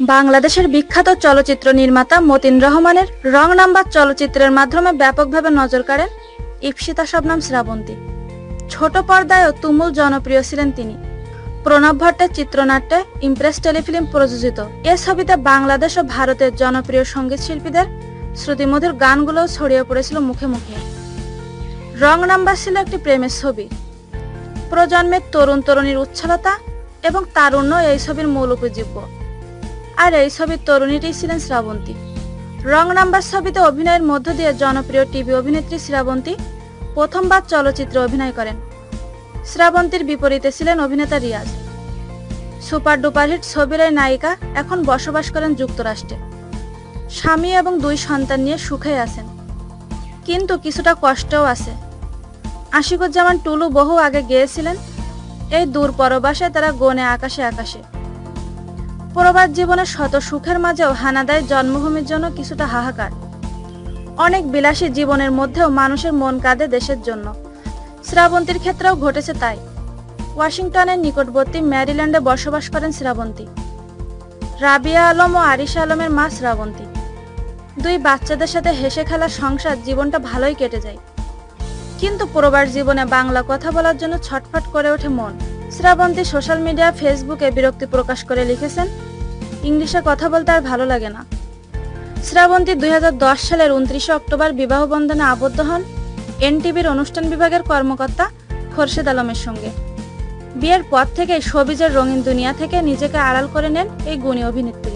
বাংলাদেশের বিখ্যাত চলচ্চিত্র নির্মাতা মতিন রহমানের রং নাম্বার চলচ্চিত্রের মাধ্যমে ব্যাপকভাবে নজর কাড়েন ইপসিতা শবনাম শ্রাবন্তী। ছোট পর্দায়ও তুমুল জনপ্রিয় ছিলেন তিনি। প্রণব ভট্টের চিত্রনাট্যে ইমপ্রেস টেলিফিল্ম প্রযোজিত। এ ছবিতে বাংলাদেশ ও ভারতের জনপ্রিয় সংগীত শিল্পীদের শ্রুতিমধুর গানগুলোও ছড়িয়ে পড়েছিল মুখে মুখে। রং নাম্বার ছিল একটি প্রেমের ছবি। প্রজন্মের তরুণ তরুণীর উচ্ছলতা এবং তারুণ্য এই ছবির মূল উপজীব্য। আর এই ছবির তরুণীটি ছিলেন শ্রাবন্তী। রং নাম্বার ছবিতে অভিনয়ের মধ্য দিয়ে জনপ্রিয় টিভি অভিনেত্রী শ্রাবন্তী প্রথমবার চলচ্চিত্রে অভিনয় করেন। শ্রাবন্তীর বিপরীতে ছিলেন অভিনেতা রিয়াজ। সুপার ডুপারহিট ছবির এই নায়িকা এখন বসবাস করেন যুক্তরাষ্ট্রে। স্বামী এবং দুই সন্তান নিয়ে সুখে আছেন। কিন্তু কিছুটা কষ্টও আছে। আশিকুজ্জামান টুলু বহু আগে গিয়েছিলেন, এই দূর পরবাসে তারা গনে আকাশে আকাশে। প্রবাদ জীবনের শত সুখের মাঝেও হানাদায় জন্মভূমির জন্য কিছুটা হাহাকার। অনেক বিলাসী জীবনের মধ্যেও মানুষের মন কাঁদে দেশের জন্য। শ্রাবন্তীর ক্ষেত্রেও ঘটেছে তাই। ওয়াশিংটনের নিকটবর্তী ম্যারিল্যান্ডে বসবাস করেন শ্রাবন্তী। রাবিয়া আলম ও আরিশা আলমের মা শ্রাবন্তী। দুই বাচ্চাদের সাথে হেসে খেলা সংসার জীবনটা ভালোই কেটে যায়। কিন্তু প্রবাস জীবনে বাংলা কথা বলার জন্য ছটফট করে ওঠে মন। শ্রাবন্তী সোশ্যাল মিডিয়া, ফেসবুকে বিরক্তি প্রকাশ করে লিখেছেন, ইংলিশে কথা বলতে আর ভালো লাগে না। শ্রাবন্তী দুই হাজার দশ সালের উনত্রিশে অক্টোবর বিবাহ বন্ধনে আবদ্ধ হন এনটিভির অনুষ্ঠান বিভাগের কর্মকর্তা খোরশেদ আলমের সঙ্গে। বিয়ের পর থেকে সবিজের রঙিন দুনিয়া থেকে নিজেকে আড়াল করে নেন এই গুণী অভিনেত্রী।